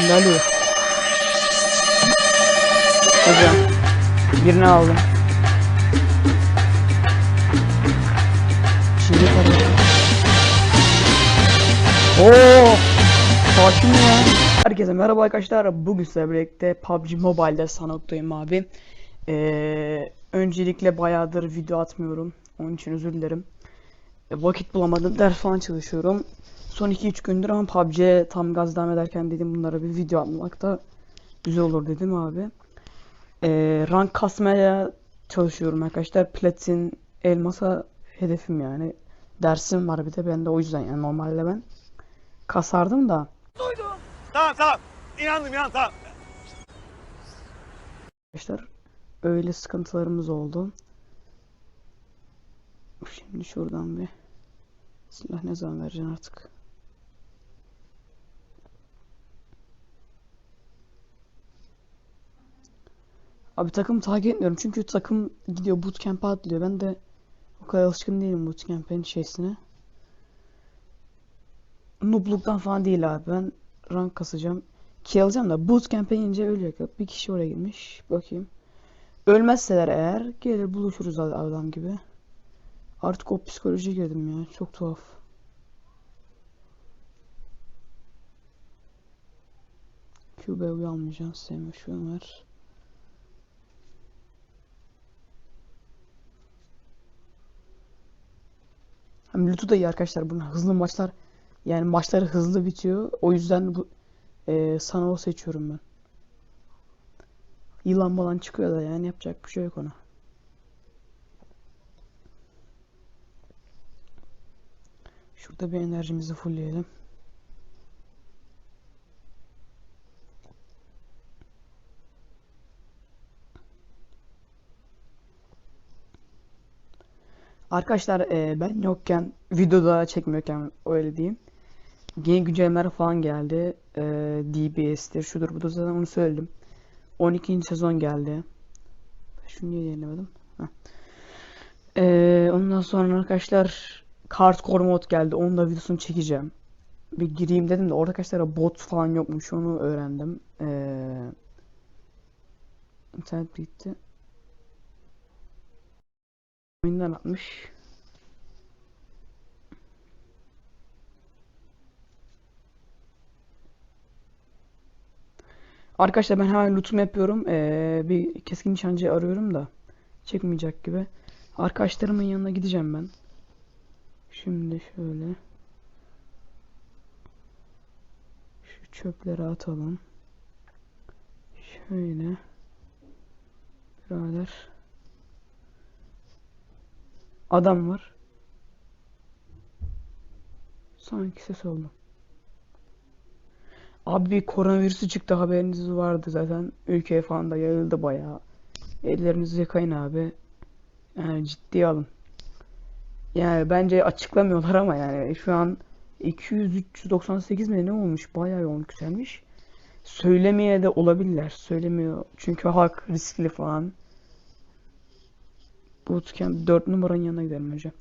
Şimdi Ali. Hocam. Birini aldım. Şimdi para. Oo! Sakin ya. Herkese merhaba arkadaşlar. Bugün sizlerle PUBG Mobile'de Sanok'tayım abi. Ee, öncelikle bayağıdır video atmıyorum. Onun için özür dilerim. E, vakit bulamadım. Ders falan çalışıyorum. Son 2-3 gündür ama PUBG'ye tam gaz devam ederken dedim bunlara bir video atmak da güzel olur dedim abi. Ee, rank kasmaya çalışıyorum arkadaşlar. Platin, elmasa hedefim yani. Dersim var bir de ben de o yüzden yani normalde ben kasardım da Tamam tamam. İnandım inandım tamam. arkadaşlar öyle sıkıntılarımız oldu. Şimdi şuradan bir silah ne zaman vereceksin artık? Abi takım takip etmiyorum çünkü takım gidiyor bootcamp'e atlıyor. Ben de o kadar alışkın değilim bootcamp'in şeysine. Noobluktan falan değil abi. Ben rank kasacağım. Kill alacağım da bootcamp'e inince ölecek. Bir kişi oraya girmiş. Bakayım. Ölmezseler eğer gelir buluşuruz ad- adam gibi. Artık o psikolojiye girdim ya. Çok tuhaf. QB uyanmayacağım. Sevme şu Ömer. Hem Lutu da iyi arkadaşlar. Bunun hızlı maçlar yani maçları hızlı bitiyor. O yüzden bu e, Sanao seçiyorum ben. Yılan falan çıkıyor da yani yapacak bir şey yok ona. Şurada bir enerjimizi fullleyelim. Arkadaşlar e, ben yokken videoda çekmiyorken öyle diyeyim. Yeni güncellemeler falan geldi. E, DBS'tir şudur budur zaten onu söyledim. 12. sezon geldi. Şunu niye? Heh. E, ondan sonra arkadaşlar Hardcore mod geldi. Onun da videosunu çekeceğim. Bir gireyim dedim de orada arkadaşlar bot falan yokmuş onu öğrendim. E, internet bitti. Oyundan atmış. Arkadaşlar ben hemen lootumu yapıyorum. Ee, bir keskin nişancı arıyorum da çekmeyecek gibi. Arkadaşlarımın yanına gideceğim ben. Şimdi şöyle şu çöpleri atalım. Şöyle birader adam var. Sanki ses oldu. Abi koronavirüsü çıktı haberiniz vardı zaten. Ülkeye falan da yayıldı bayağı. Ellerinizi yıkayın abi. Yani ciddiye alın. Yani bence açıklamıyorlar ama yani şu an 200 398 mi ne olmuş? Bayağı yoğun yükselmiş. Söylemeye de olabilirler. Söylemiyor. Çünkü halk riskli falan. Bootcamp 4 numaranın yanına gidelim önce.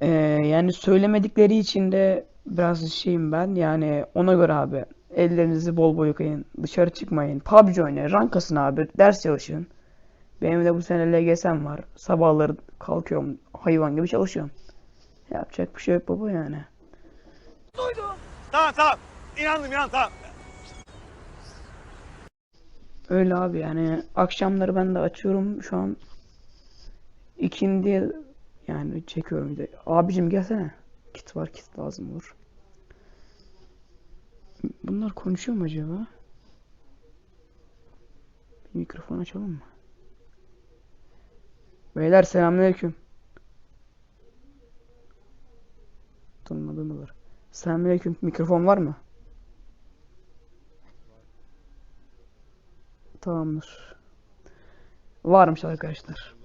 Ee, yani söylemedikleri için de biraz şeyim ben. Yani ona göre abi. Ellerinizi bol bol yıkayın. Dışarı çıkmayın. PUBG oynayın. Rank kasın abi. Ders çalışın. Benim de bu sene LGS'm var. Sabahları kalkıyorum. Hayvan gibi çalışıyorum. Yapacak bir şey yok baba yani. Tamam tamam. İnandım inandım tamam. Öyle abi yani akşamları ben de açıyorum şu an ikindi yani çekiyorum bir de. Abicim gelsene. Kit var kit lazım olur. Bunlar konuşuyor mu acaba? Bir mikrofon açalım mı? Beyler selamünaleyküm. Durmadı mılar? Selamünaleyküm. Mikrofon var mı? Tamamdır. Varmış arkadaşlar.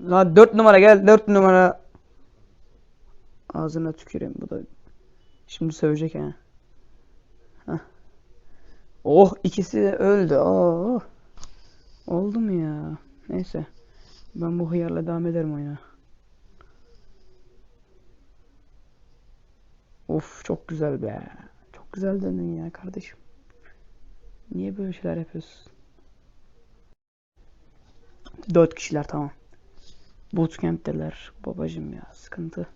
La 4 numara gel 4 numara. Ağzına tüküreyim bu da. Şimdi sövecek ha. Heh. Oh ikisi de öldü. Oh. Oldu mu ya? Neyse. Ben bu hıyarla devam ederim oyuna. Of çok güzel be. Çok güzel döndün ya kardeşim. Niye böyle şeyler yapıyorsun? Dört kişiler tamam. Bootcamp'teler. Babacım ya sıkıntı.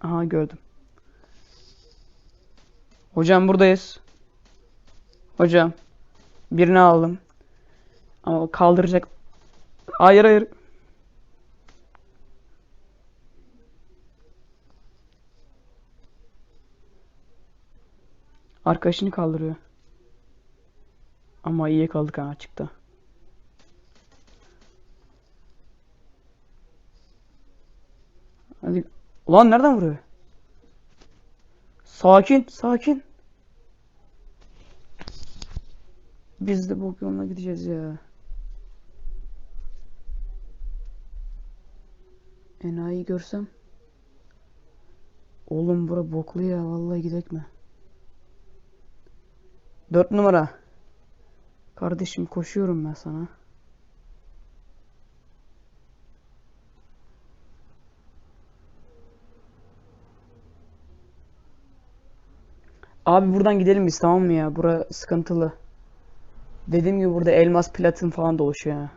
Aha gördüm. Hocam buradayız. Hocam. Birini aldım. Ama kaldıracak. Hayır hayır. Arkadaşını kaldırıyor. Ama iyi kaldık ha açıkta. Hadi. Ulan nereden vuruyor? Sakin, sakin. Biz de bok yoluna gideceğiz ya. Enayi görsem. Oğlum bura boklu ya vallahi gidek mi? Dört numara. Kardeşim koşuyorum ben sana. Abi buradan gidelim biz tamam mı ya? Bura sıkıntılı. Dediğim gibi burada elmas, platin falan dolaşıyor ya.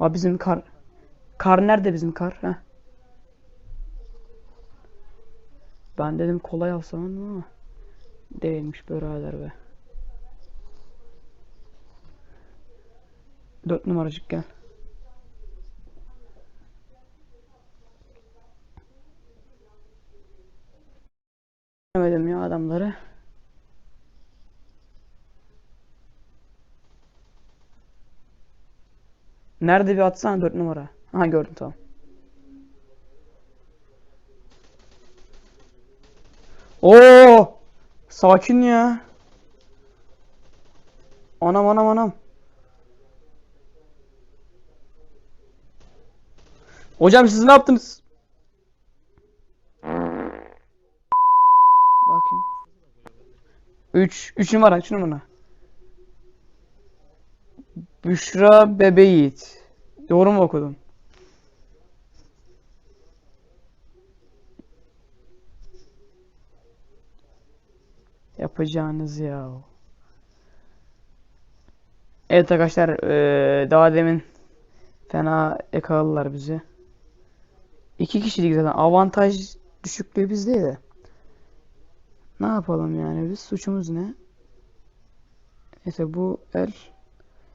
Abi bizim kar... Kar nerede bizim kar? Heh. Ben dedim kolay alsam ama değilmiş birader be. Dört numaracık gel. Demedim ya adamları. Nerede bir atsana dört numara. Ha gördüm tamam. Oo! Sakin ya. Anam anam anam. Hocam siz ne yaptınız? Bakayım. 3 3 numara 3 numara. Büşra Bebeyiğit. Doğru mu okudum? Yapacağınız ya. Evet arkadaşlar eee, daha demin fena yakaladılar bizi. İki kişilik zaten avantaj düşüklüğü bizdeydi. Ne yapalım yani biz suçumuz ne? Neyse bu el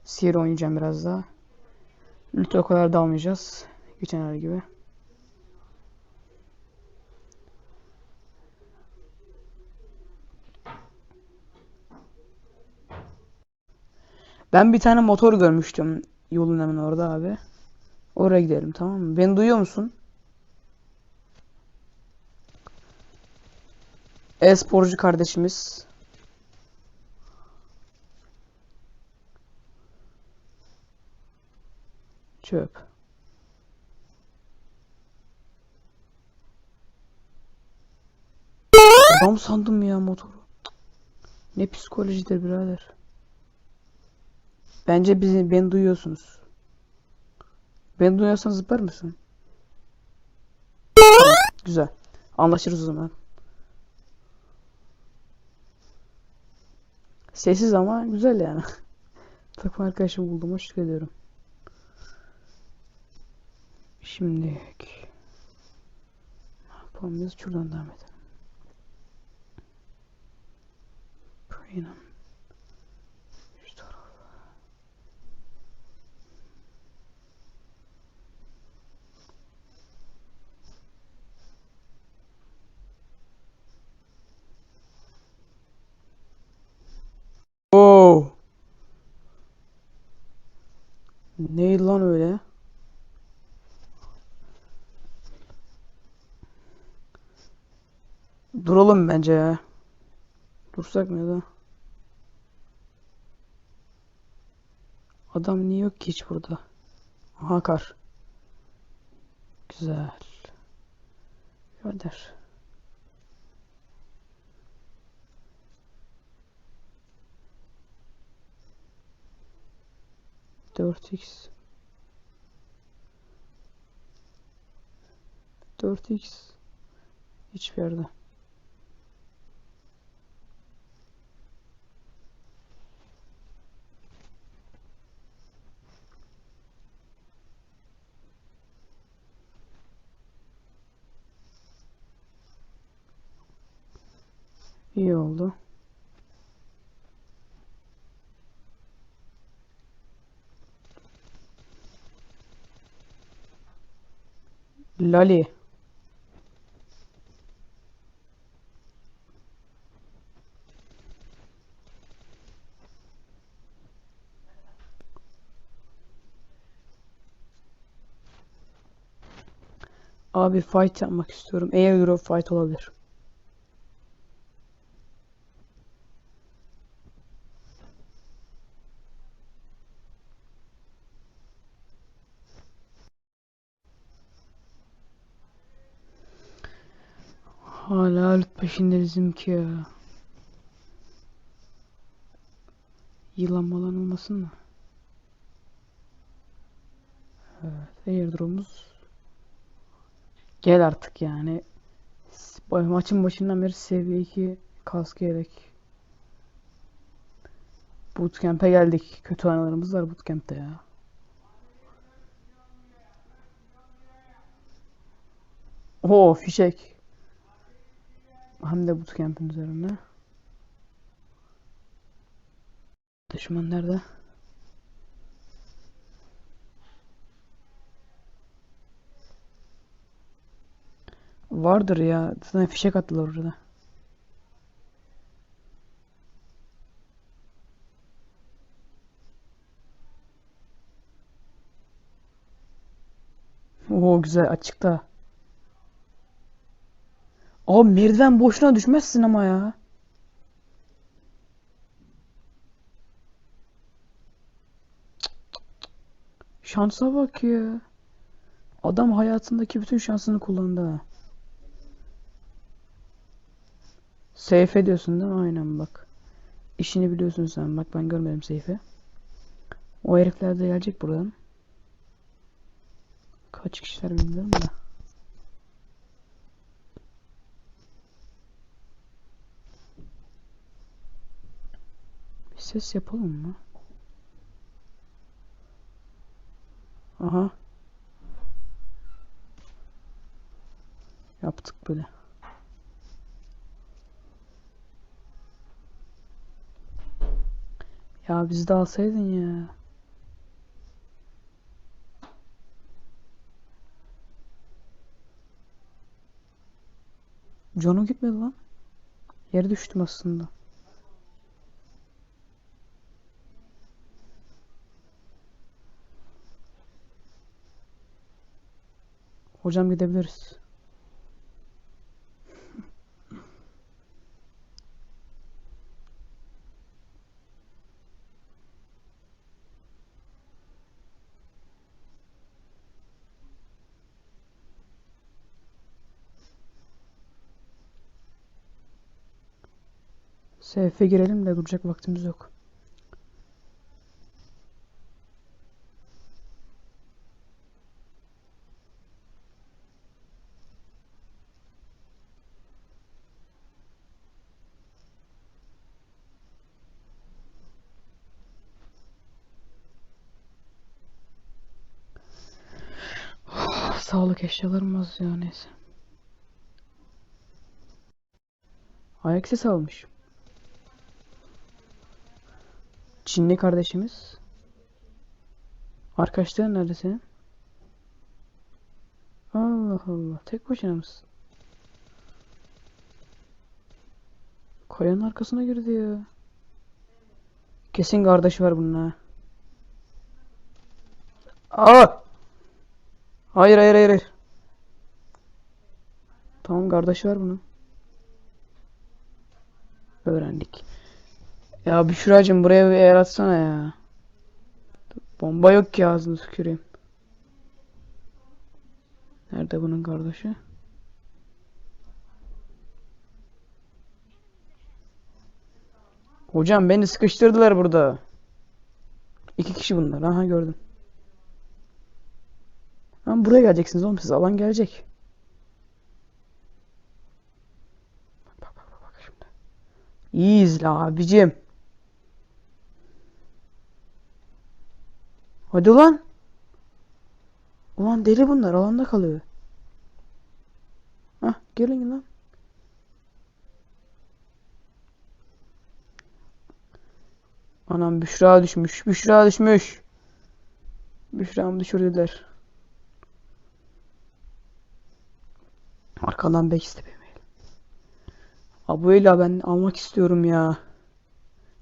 sihir oynayacağım biraz daha. Lütfen o kadar dalmayacağız. Geçen el gibi. Ben bir tane motor görmüştüm yolun hemen orada abi. Oraya gidelim tamam mı? Beni duyuyor musun? E-sporcu kardeşimiz. Çöp. Adam sandım ya motoru. Ne psikolojidir birader. Bence bizi beni duyuyorsunuz. Beni duyuyorsan zıplar mısın? Güzel. Anlaşırız o zaman. Sessiz ama güzel yani. Takım arkadaşım buldum. Hoş geliyorum. Şimdi ne yapalım? Biz şuradan devam edelim. Aynen. Oo. Ne lan öyle? Duralım bence ya. Dursak mı ya da? Adam niye yok ki hiç burada? Aha kar. Güzel. Gönder. 4x 4x hiçbir yerde. Lali. Abi fight yapmak istiyorum. Airdrop fight olabilir. Hala loot peşinde bizimki ya. Yılan falan olmasın da. Evet, airdrop'umuz gel artık yani. Maçın başından beri seviye 2 kask yelek. Bootcamp'e geldik. Kötü anılarımız var bootcamp'te ya. Oo fişek. Hem de bootcamp'in üzerine. Düşman nerede? Vardır ya. Sana fişek attılar orada. Oo güzel açıkta. Abi merdiven boşuna düşmezsin ama ya. Şansa bak ya. Adam hayatındaki bütün şansını kullandı ha. Safe ediyorsun değil mi? Aynen bak. İşini biliyorsun sen. Bak ben görmedim safe'i. O herifler de gelecek buradan. Kaç kişiler bilmiyorum da. Ses yapalım mı? Aha. Yaptık böyle. Ya bizi de alsaydın ya. Canım gitmedi lan. Yere düştüm aslında. Hocam gidebiliriz. Seyfe girelim de duracak vaktimiz yok. Sağlık eşyalarım az ya neyse. Ayak sesi almış. Çinli kardeşimiz. Arkadaşların nerede senin? Allah Allah. Tek başına mısın? Kayanın arkasına girdi ya. Kesin kardeşi var bunun ha. Aa! Hayır hayır hayır. Tamam kardeşi var bunun. Öğrendik. Ya Büşra'cığım buraya bir el atsana ya. Bomba yok ki ağzını tüküreyim. Nerede bunun kardeşi? Hocam beni sıkıştırdılar burada. İki kişi bunlar. Aha gördüm. Ama buraya geleceksiniz oğlum siz alan gelecek. Bak bak bak şimdi. İyi izle abicim. Hadi ulan. Ulan deli bunlar alanda kalıyor. Hah gelin lan. Anam Büşra düşmüş. Büşra düşmüş. Büşra'mı düşürdüler. Arkadan bek istemeyelim. Abuela ben almak istiyorum ya.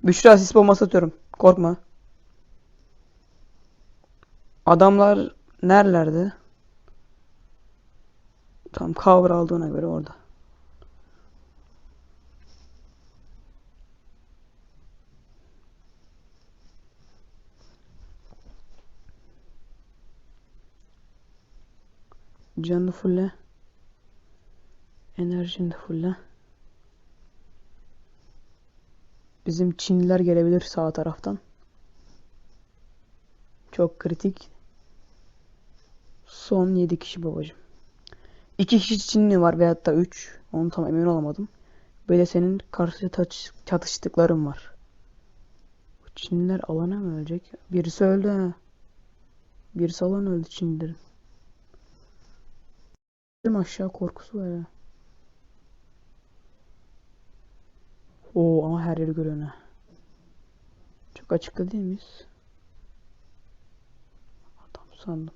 Büşra sis bombası atıyorum. Korkma. Adamlar nerelerde? Tam cover aldığına göre orada. Canını fulle. Enerjini de fulle. Bizim Çinliler gelebilir sağ taraftan. Çok kritik. Son 7 kişi babacım. 2 kişi Çinli var veyahut da 3. Onu tam emin olamadım. Böyle senin karşı çatıştıkların var. Çinliler alana mı ölecek? Birisi öldü ha. Birisi alan öldü Çinlilerin. Aşağı korkusu var ya. Oo ama her yeri görüyor. Çok açıkta değil miyiz? Adam sandım.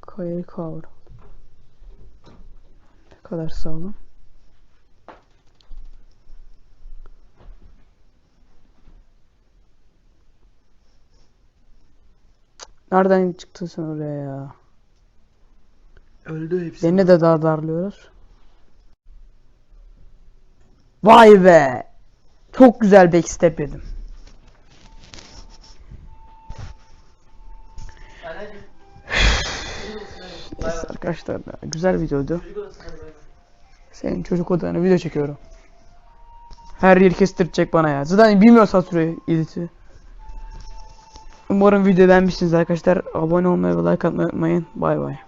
Kayayı kavur. Ne kadar sağlam. Nereden çıktın sen oraya ya? Öldü hepsi. Beni de daha darlıyorlar. Vay be! Çok güzel backstep yedim. Arkadaşlar güzel videoydu. Senin çocuk odana video çekiyorum. Her yeri kestirecek bana ya. Zaten bilmiyor satürü editi. Umarım video beğenmişsiniz arkadaşlar. Abone olmayı ve like atmayı unutmayın. Bay bay.